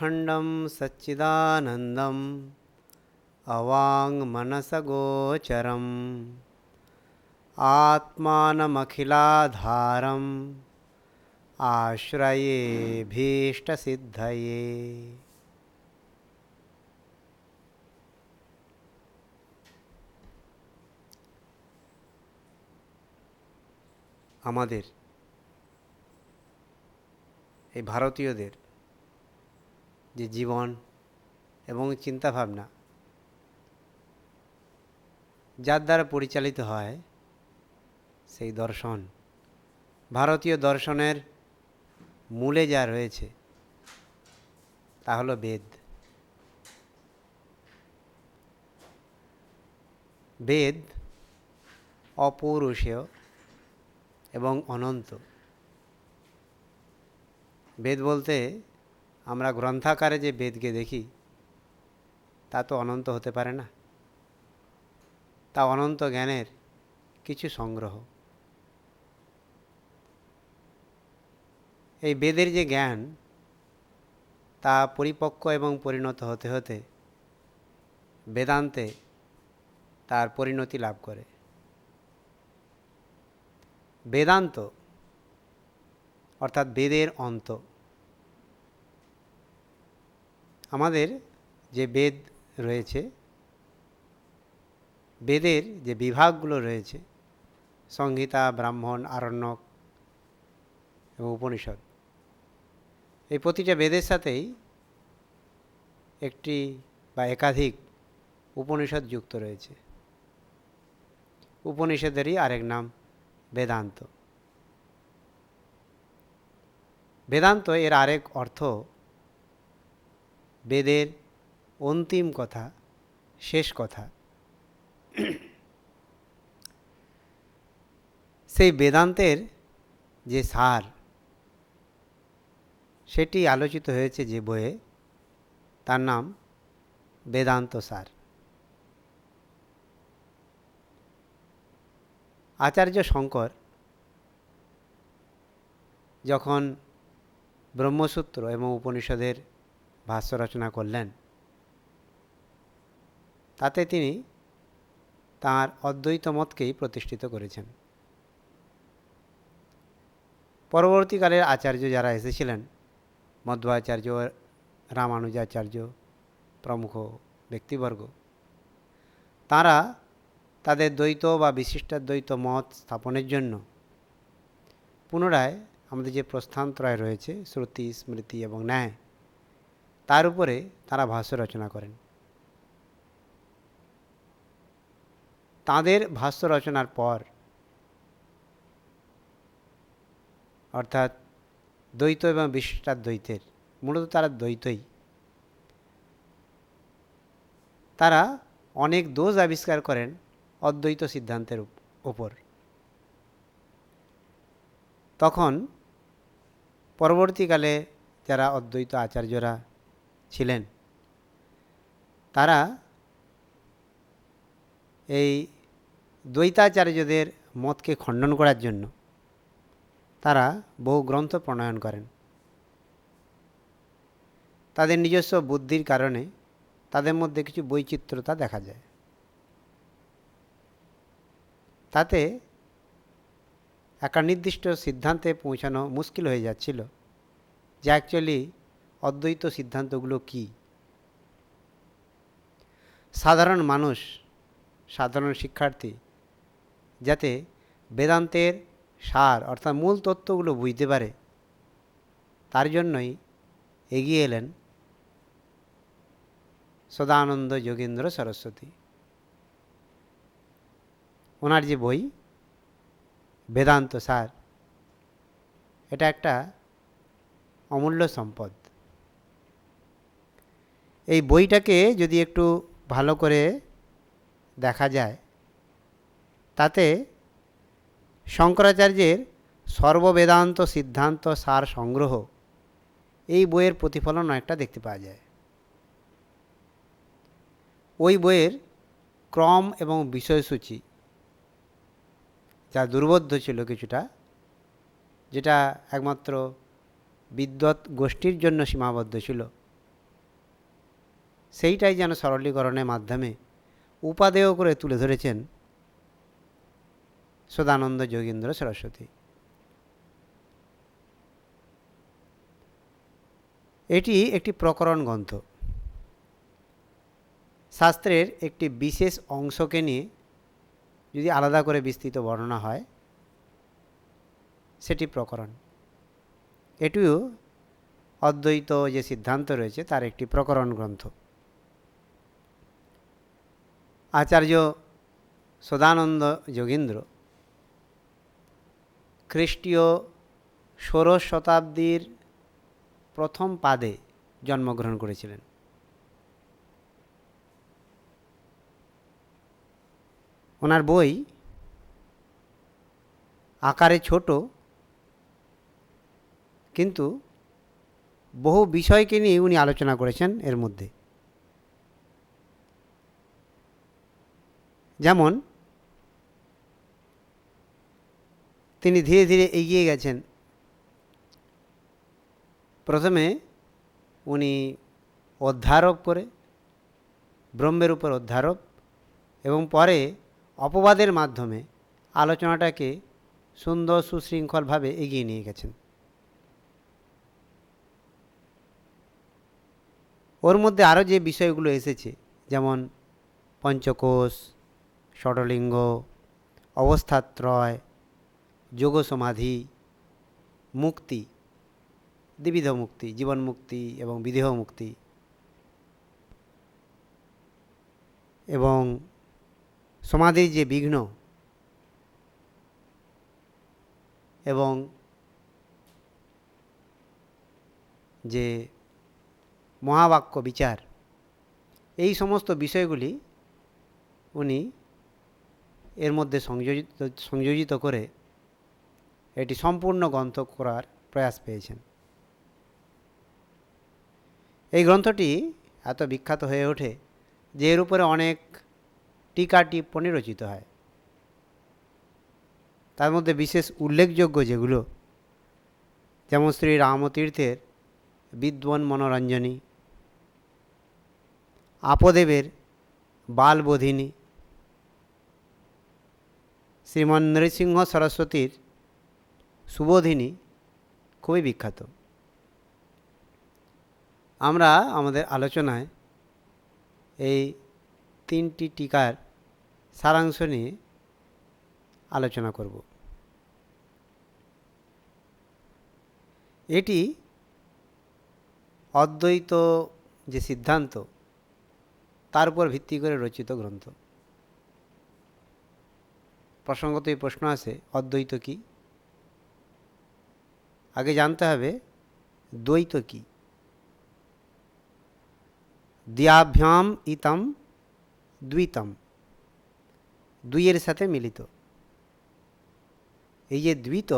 अखण्डं सच्चिदानन्दम् अवाङ्मनसगोचरम् आत्मानमखिलाधारम् आश्रयेभीष्टसिद्धये আমাদের এই ভারতীয়দের যে জীবন এবং চিন্তাভাবনা যার দ্বারা পরিচালিত হয় সেই দর্শন। ভারতীয় দর্শনের মূলে যা রয়েছে, তা হলো বেদ। বেদ অপৌরুষেয় এবং অনন্ত। বেদ বলতে আমরা গ্রন্থাকারে যে বেদকে দেখি, তা তো অনন্ত হতে পারে না। তা অনন্ত জ্ঞানের কিছু সংগ্রহ। এই বেদের যে জ্ঞান, তা পরিপক্ক এবং পরিণত হতে হতে বেদান্তে তার পরিণতি লাভ করে। বেদান্ত অর্থাৎ বেদের অন্ত। আমাদের যে বেদ রয়েছে, বেদের যে বিভাগগুলো রয়েছে, সংহিতা, ব্রাহ্মণ, আরণ্যক এবং উপনিষদ, এই প্রতিটা বেদের সাথেই একটি বা একাধিক উপনিষদ যুক্ত রয়েছে। উপনিষদেরই আরেক নাম বেদান্ত। বেদান্ত এর আরেক অর্থ বেদের অন্তিম কথা, শেষ কথা। সেই বেদান্তের যে সার, সেটি আলোচিত হয়েছে যে বইয়ে, তার নাম বেদান্ত সার। আচার্য শঙ্কর যখন ব্রহ্মসূত্র এবং উপনিষদের ভাষ্য রচনা করলেন। তাতে তিনি তাঁর অদ্বৈত মতকেই প্রতিষ্ঠিত করেছেন। পরবর্তীকালের আচার্য যারা এসেছিলেন, মধ্বাচার্য, রামানুজাচার্য প্রমুখ ব্যক্তিবর্গ, তারা তাদের দ্বৈত বা বিশিষ্টাদ্বৈত মত স্থাপনের জন্য পুনরায় আমাদের যে প্রস্থানত্রয় রয়েছে, শ্রুতি, স্মৃতি এবং ন্যায় তার উপরে তারা ভাষ্য রচনা করেন। তাদের ভাষ্য রচনার পর অর্থাৎ দ্বৈত এবং বিশিষ্টাদ্বৈতের মূলত তারা দ্বৈতই। তারা অনেক দোষ আবিষ্কার করেন অদ্বৈত সিদ্ধান্তের ওপর তখন পরবর্তীকালে যারা অদ্বৈত আচার্যরা ছিলেন। তারা এই দ্বৈতাচার্যদের মতকে খণ্ডন করার জন্য তারা বহু গ্রন্থ প্রণয়ন করেন। তাদের নিজস্ব বুদ্ধির কারণে তাদের মধ্যে কিছু বৈচিত্র্যতা দেখা যায়। তাতে একটা নির্দিষ্ট সিদ্ধান্তে পৌঁছানো মুশকিল হয়ে যাচ্ছিল, যে অ্যাকচুয়ালি অদ্বৈত সিদ্ধান্তগুলো কি? সাধারণ মানুষ, সাধারণ শিক্ষার্থী, যাতে বেদান্তের সার, অর্থাৎ মূল তত্ত্বগুলো বুঝতে পারে, তার জন্যই এগিয়ে এলেন সদানন্দ যোগেন্দ্র সরস্বতী। ওনার যে বই, বেদান্ত সার, এটা একটা অমূল্য সম্পদ। এই বইটাকে যদি একটু ভালো করে দেখা যায়, তাতে শঙ্করাচার্যের সর্ববেদান্ত সিদ্ধান্ত সার সংগ্রহ এই বইয়ের প্রতিফলন অনেকটা দেখতে পাওয়া যায়। ওই বইয়ের ক্রম এবং বিষয়সূচি যা দুর্বোধ্য ছিল কিছুটা, যেটা একমাত্র বিদ্যৎ গোষ্ঠীর জন্য সীমাবদ্ধ ছিল। সেইটাই যেন সরলীকরণের মাধ্যমে উপাদেয় করে তুলে ধরেছেন সদানন্দ যোগীন্দ্র সরস্বতী। এটি একটি প্রকরণ গ্রন্থ। শাস্ত্রের একটি বিশেষ অংশকে নিয়ে যদি আলাদা করে বিস্তৃত বর্ণনা হয়, সেটি প্রকরণ। এটিও অদ্বৈত যে সিদ্ধান্ত রয়েছে, তার একটি প্রকরণ গ্রন্থ। আচার্য সদানন্দ যোগীন্দ্র, খ্রিস্টীয় ষোড়শ শতাব্দীর প্রথম পাদে জন্মগ্রহণ করেছিলেন। ওনার বই আকারে ছোট, কিন্তু বহু বিষয়কে নিয়ে উনি আলোচনা করেছেন এর মধ্যে। যেমন, তিনি ধীরে ধীরে এগিয়ে গেছেন। প্রথমে উনি অধ্যারোপ করে, ব্রহ্মের উপর অধ্যারোপ এবং পরে অপবাদের মাধ্যমে আলোচনাটাকে সুন্দর সুশৃঙ্খলভাবে এগিয়ে নিয়ে গেছেন। ওর মধ্যে আরও যে বিষয়গুলো এসেছে, যেমন পঞ্চকোষ ষটলিঙ্গ অবস্থাত্রয় যোগ সমাধি মুক্তি দ্বিবিধ মুক্তি জীবন মুক্তি এবং বিদেহ মুক্তি এবং সমাধির যে বিঘ্ন এবং যে মহাবাক্য বিচার, এই সমস্ত বিষয়গুলি উনি এর মধ্যে সংযোজিত সংযোজিত করে এটি সম্পূর্ণ গ্রন্থ করার প্রয়াস পেয়েছেন। এই গ্রন্থটি এত বিখ্যাত হয়ে ওঠে যে এর উপরে অনেক টিকা টিপ্পণী রচিত হয়। তার মধ্যে বিশেষ উল্লেখযোগ্য যেগুলো, যেমন শ্রী রামতীর্থের বিদ্বন মনোরঞ্জনী, আপদেবের বালবোধিনী শ্রীমন নৃসিংহ সরস্বতীর সুবোধিনী খুবই বিখ্যাত। আমরা আমাদের আলোচনায় এই তিনটি টিকার সারাংশ নিয়ে আলোচনা করব। এটি অদ্বৈত যে সিদ্ধান্ত, তার উপর ভিত্তি করে রচিত গ্রন্থ। প্রসঙ্গত এই প্রশ্ন আছে, অদ্বৈত কি? আগে জানতে হবে, দ্বৈত কি? দিয়াভ্যাম ইতম দ্বিতম। দুইয়ের সাথে মিলিত। এই যে দ্বিত,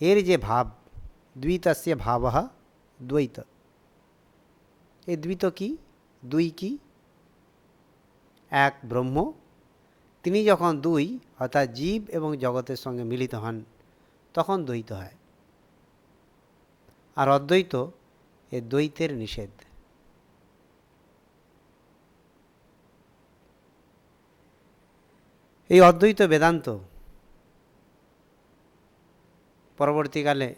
এর যে ভাব, দ্বিতস্য ভাব দ্বৈত। এই দ্বিত কি? দুই কি? এক ব্রহ্ম তিনি যখন দুই, অর্থাৎ জীব এবং জগতের সঙ্গে মিলিত হন, তখন দ্বৈত হয়। আর অদ্বৈত এ দ্বৈতের নিষেধ। এই অদ্বৈত বেদান্ত পরবর্তীকালে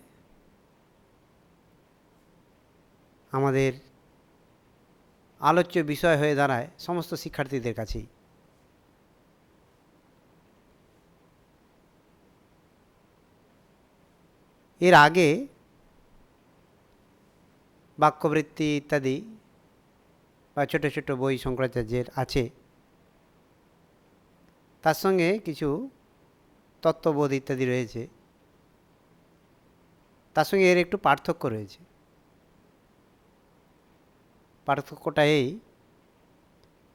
আমাদের আলোচ্য বিষয় হয়ে দাঁড়ায় সমস্ত শিক্ষার্থীদের কাছেই। এর আগে বাক্যবৃত্তি ইত্যাদি বা ছোটো ছোটো বই শঙ্করাচার্যের আছে। তার সঙ্গে কিছু তত্ত্ববোধ ইত্যাদি রয়েছে। তার সঙ্গে এর একটু পার্থক্য রয়েছে। পার্থক্যটা এই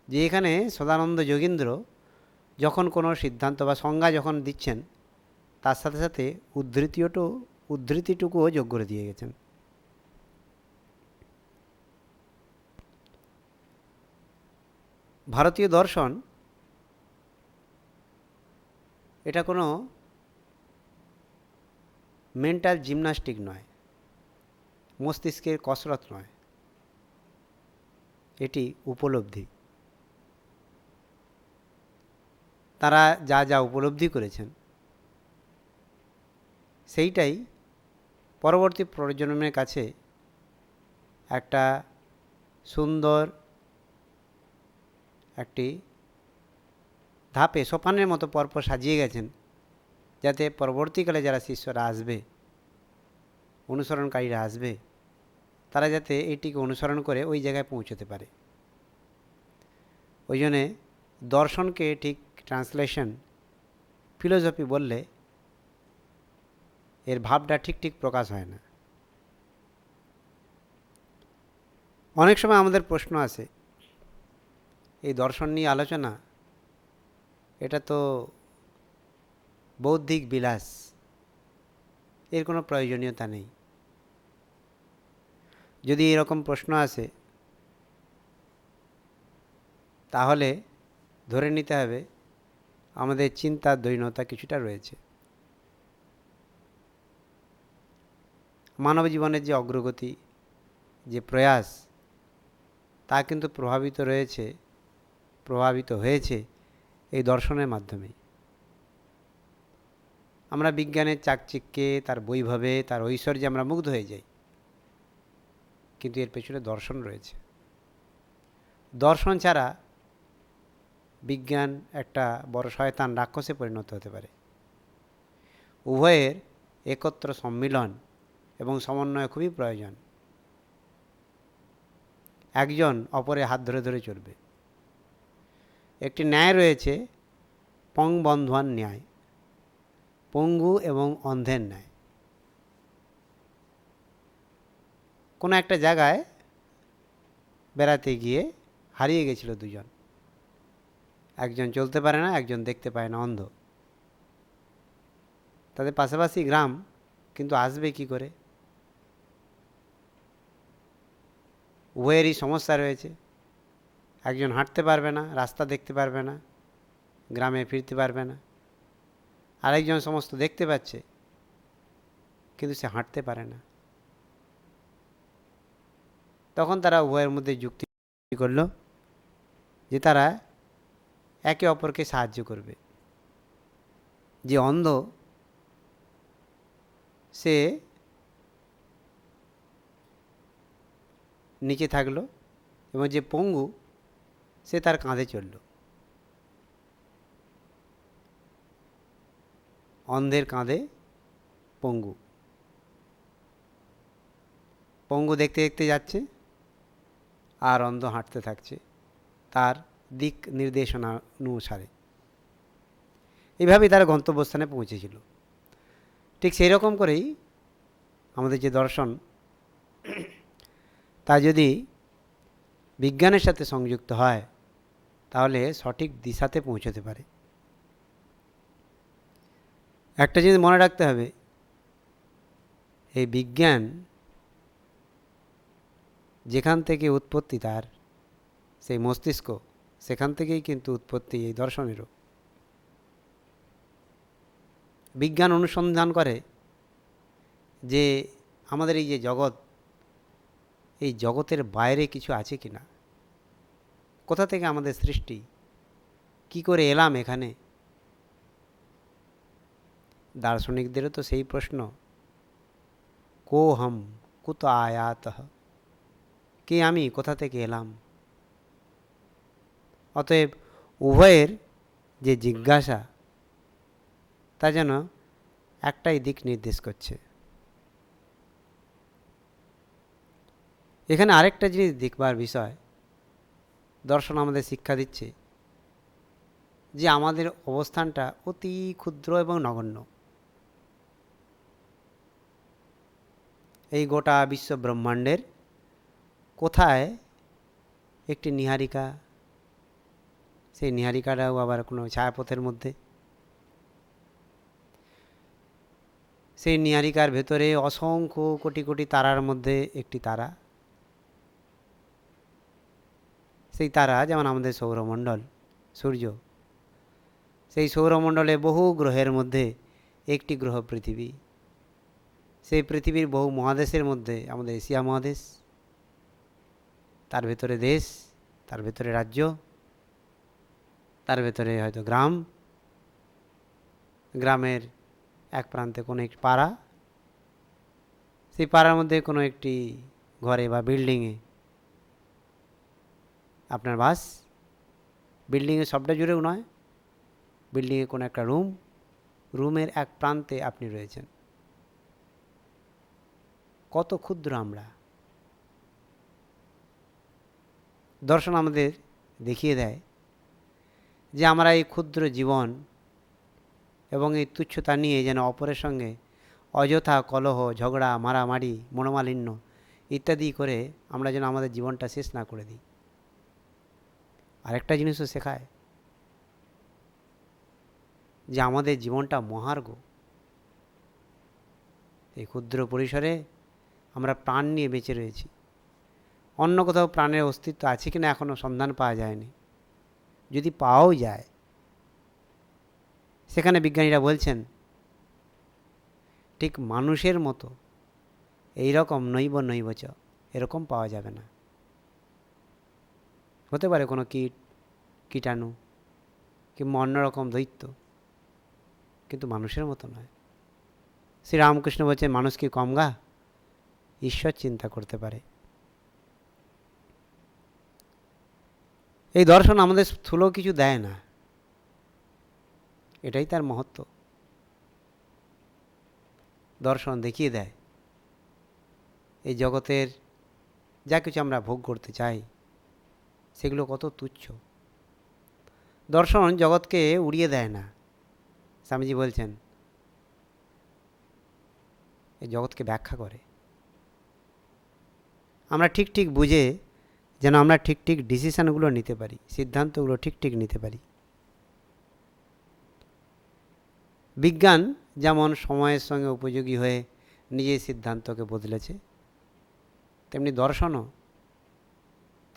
যে এখানে সদানন্দ যোগীন্দ্র যখন কোনো সিদ্ধান্ত বা সংজ্ঞা যখন দিচ্ছেন, তার সাথে সাথে উদ্ধৃতিওটু উদ্ধৃতিটুকুও যোগ করে দিয়ে গেছেন। ভারতীয় দর্শন, এটা কোনো মেন্টাল জিমনাস্টিক নয়, মস্তিষ্কের কসরত নয়, এটি উপলব্ধি। তারা যা যা উপলব্ধি করেছেন, সেইটাই পরবর্তী প্রজন্মের কাছে একটা সুন্দর একটি ধাপে, সোপানের মতো পরপর সাজিয়ে গেছেন, যাতে পরবর্তীকালে যারা শিষ্যরা আসবে, অনুসরণকারীরা আসবে, তারা যাতে এইটিকে অনুসরণ করে ওই জায়গায় পৌঁছতে পারে। ওই জন্যে দর্শনকে ঠিক ট্রান্সলেশন, ফিলোসফি বললে এর ভাবটা ঠিক ঠিক প্রকাশ হয় না। অনেক সময় আমাদের প্রশ্ন আসে এই দর্শন নিয়ে আলোচনা, এটা তো বৌদ্ধিক বিলাস, এর কোনো প্রয়োজনীয়তা নেই। যদি এরকম প্রশ্ন আসে, তাহলে ধরে নিতে হবে আমাদের চিন্তার দৈনতা কিছুটা রয়েছে। মানব জীবনের যে অগ্রগতি, যে প্রয়াস, তা কিন্তু প্রভাবিত রয়েছে, প্রভাবিত হয়েছে এই দর্শনের মাধ্যমে আমরা বিজ্ঞানের চাকচিক্যে, তার বৈভবে, তার ঐশ্বর্যে আমরা মুগ্ধ হয়ে যাই। কিন্তু এর পেছনে দর্শন রয়েছে। দর্শন ছাড়া বিজ্ঞান একটা বড় শয়তান রাক্ষসে পরিণত হতে পারে। উভয়ের একত্র সম্মিলন এবং সমন্বয় খুবই প্রয়োজন। একজন অপরে হাত ধরে ধরে চলবে। একটি ন্যায় রয়েছে, পং বন্ধুয়ান ন্যায়, পঙ্গু এবং অন্ধের ন্যায়। কোনো একটা জায়গায় বেড়াতে গিয়ে হারিয়ে গেছিল দুজন। একজন চলতে পারে না, একজন দেখতে পায় না, অন্ধ। তাদের পাশাপাশি গ্রাম, কিন্তু আসবে কি করে? উভয়েরই সমস্যা রয়েছে। একজন হাঁটতে পারবে না, রাস্তা দেখতে পারবে না, গ্রামে ফিরতে পারবে না। আরেকজন সমস্ত দেখতে পাচ্ছে, কিন্তু সে হাঁটতে পারে না। তখন তারা উভয়ের মধ্যে যুক্তি করল যে তারা একে অপরকে সাহায্য করবে। যে অন্ধ, সে নিচে থাকল এবং যে পঙ্গু, সে তার কাঁধে চলল অন্ধের কাঁধে পঙ্গু। পঙ্গু দেখতে দেখতে যাচ্ছে আর অন্ধ হাঁটতে থাকছে তার দিক নির্দেশনা অনুসারে এইভাবেই তারা গন্তব্যস্থানে পৌঁছেছিল। ঠিক সেই রকম করেই আমাদের যে দর্শন তা যদি বিজ্ঞানের সাথে সংযুক্ত হয়, তাহলে সঠিক দিশাতে পৌঁছতে পারে। একটা জিনিস মনে রাখতে হবে, এই বিজ্ঞান যেখান থেকে উৎপত্তি তার, সেই মস্তিষ্ক সেখান থেকেই কিন্তু উৎপত্তি এই দর্শনেরও। বিজ্ঞান অনুসন্ধান করে যে আমাদের এই যে জগৎ এই জগতের বাইরে কিছু আছে কি না? কোথা থেকে আমাদের সৃষ্টি? কি করে এলাম এখানে? দার্শনিকদেরও তো সেই প্রশ্ন। কো হম কুত আয়াত। কে আমি? কোথা থেকে এলাম? অতএব উভয়ের যে জিজ্ঞাসা, তা যেন একটাই দিক নির্দেশ করছে। এখানে আরেকটা জিনিস দেখবার বিষয়। দর্শন আমাদের শিক্ষা দিচ্ছে যে আমাদের অবস্থানটা অতি ক্ষুদ্র এবং নগণ্য। এই গোটা বিশ্ব ব্রহ্মাণ্ডের কোথায় একটি নিহারিকা, সেই নিহারিকাটাও আবার কোনো ছায়াপথের মধ্যে। সেই নিহারিকার ভেতরে অসংখ্য কোটি কোটি তারার মধ্যে একটি তারা। সেই তারা যেমন আমাদের সৌরমণ্ডল, সূর্য। সেই সৌরমণ্ডলে বহু গ্রহের মধ্যে একটি গ্রহ পৃথিবী। সেই পৃথিবীর বহু মহাদেশের মধ্যে আমাদের এশিয়া মহাদেশ, তার ভেতরে দেশ, তার ভেতরে রাজ্য, তার ভেতরে হয়তো গ্রাম। গ্রামের এক প্রান্তে কোনো একটি পাড়া। সেই পাড়ার মধ্যে কোনো একটি ঘরে বা বিল্ডিংয়ে আপনার বাস বিল্ডিংয়ে সবটা জুড়েও নয় বিল্ডিংয়ে কোনো একটা রুম রুমের এক প্রান্তে আপনি রয়েছেন। কত ক্ষুদ্র আমরা। দর্শন আমাদের দেখিয়ে দেয় যে আমরা এই ক্ষুদ্র জীবন এবং এই তুচ্ছতা নিয়ে যেন অপরের সঙ্গে অযথা কলহ, ঝগড়া, মারামারি, মনোমালিন্য ইত্যাদি করে আমরা যেন আমাদের জীবনটা শেষ না করে দিই। আরেকটা জিনিসও শেখায় যে আমাদের জীবনটা মহার্ঘ। এই ক্ষুদ্র পরিসরে আমরা প্রাণ নিয়ে বেঁচে রয়েছি। অন্য কোথাও প্রাণের অস্তিত্ব আছে কিনা এখনও সন্ধান পাওয়া যায়নি। যদি পাওয়াও যায়, সেখানে বিজ্ঞানীরা বলছেন, ঠিক মানুষের মতো এই রকম নৈব নৈবচ এরকম পাওয়া যাবে না। হতে পারে কোনো কীট, কীটাণু কিংবা অন্যরকম দৈত্য, কিন্তু মানুষের মতো নয়। শ্রীরামকৃষ্ণ বলছেন, মানুষ কি কম গা? ঈশ্বর চিন্তা করতে পারে। এই দর্শন আমাদের স্থূল কিছু দেয় না। এটাই তার মহত্ব। দর্শন দেখিয়ে দেয়। এই জগতের যা কিছু আমরা ভোগ করতে চাই সেগুলো কত তুচ্ছ। দর্শন জগৎকে উড়িয়ে দেয় না, স্বামীজি বলছেন। এই জগৎকে ব্যাখ্যা করে। আমরা ঠিক ঠিক বুঝে যেন আমরা ঠিক ঠিক ডিসিশানগুলো নিতে পারি, সিদ্ধান্তগুলো ঠিক ঠিক নিতে পারি। বিজ্ঞান যেমন সময়ের সঙ্গে উপযোগী হয়ে নিজের সিদ্ধান্তকে বদলেছে, তেমনি দর্শনও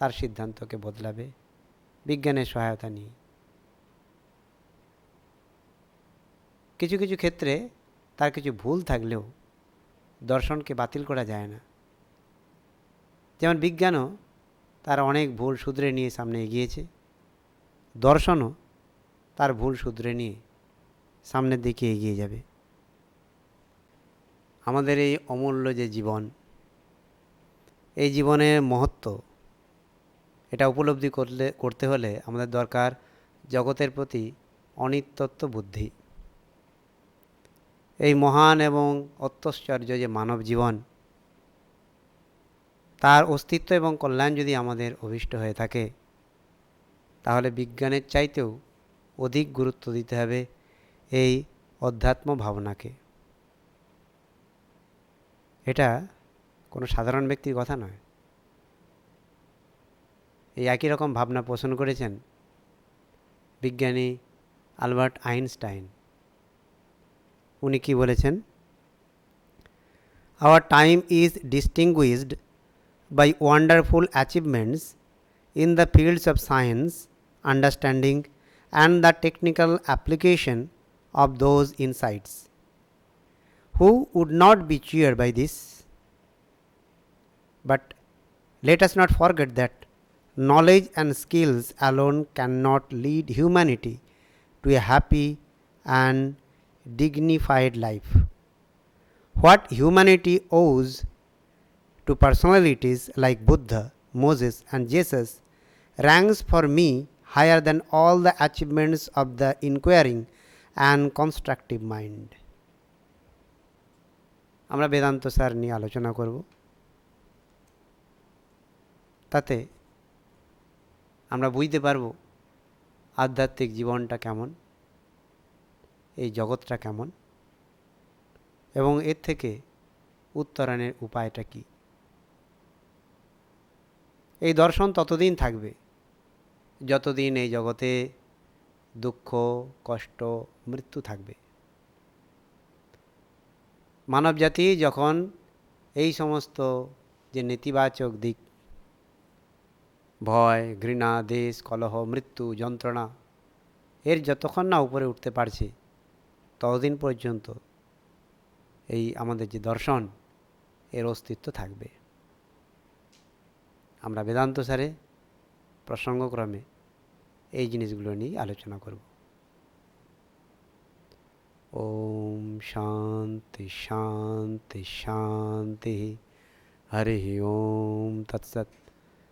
তার সিদ্ধান্তকে বদলাবে। বিজ্ঞানের সহায়তা নিয়ে। কিছু কিছু ক্ষেত্রে তার কিছু ভুল থাকলেও দর্শনকে বাতিল করা যায় না। যেমন বিজ্ঞানও তার অনেক ভুল শুধরে নিয়ে সামনে এগিয়েছে। দর্শনও তার ভুল শুধরে নিয়ে সামনের দিকে এগিয়ে যাবে। আমাদের এই অমূল্য যে জীবন, এই জীবনের মহত্ব এটা উপলব্ধি করলে, করতে হলে আমাদের দরকার জগতের প্রতি অনিত্যত্ব বুদ্ধি। এই মহান এবং অত্যশ্চর্য যে মানব জীবন, তার অস্তিত্ব এবং কল্যাণ যদি আমাদের অভিষ্ট হয়ে থাকে, তাহলে বিজ্ঞানের চাইতেও অধিক গুরুত্ব দিতে হবে এই অধ্যাত্ম ভাবনাকে। এটা কোনো সাধারণ ব্যক্তির কথা নয়। এই একই রকম ভাবনা পোষণ করেছেন বিজ্ঞানী আলবার্ট আইনস্টাইন উনি কি বলেছেন our time is distinguished by wonderful achievements in the fields of science, understanding, and the technical application of those insights. Who would not be cheered by this? But let us not forget that knowledge and skills alone can not lead humanity to a happy and dignified life what humanity owes to personalities like Buddha Moses and Jesus ranks for me higher than all the achievements of the inquiring and constructive mind আমরা Vedanta sir নিয়ে আলোচনা করব। তাতে আমরা বুঝতে পারব আধ্যাত্মিক জীবনটা কেমন, এই জগৎটা কেমন, এবং এর থেকে উত্তরণের উপায়টা কী। এই দর্শন ততদিন থাকবে, যতদিন এই জগতে দুঃখ, কষ্ট, মৃত্যু থাকবে। মানবজাতি যখন এই সমস্ত যে নেতিবাচক দিক ভয়, ঘৃণা, দেশ, কলহ, মৃত্যু, যন্ত্রণা, এর যতক্ষণ না উপরে উঠতে পারছে, ততদিন পর্যন্ত এই আমাদের যে দর্শন, এর অস্তিত্ব থাকবে। আমরা বেদান্ত স্যারে প্রসঙ্গক্রমে এই জিনিসগুলো নিয়ে আলোচনা করব। ওম শান্তি শান্তি শান্তি, হরি ওম, তৎসৎ।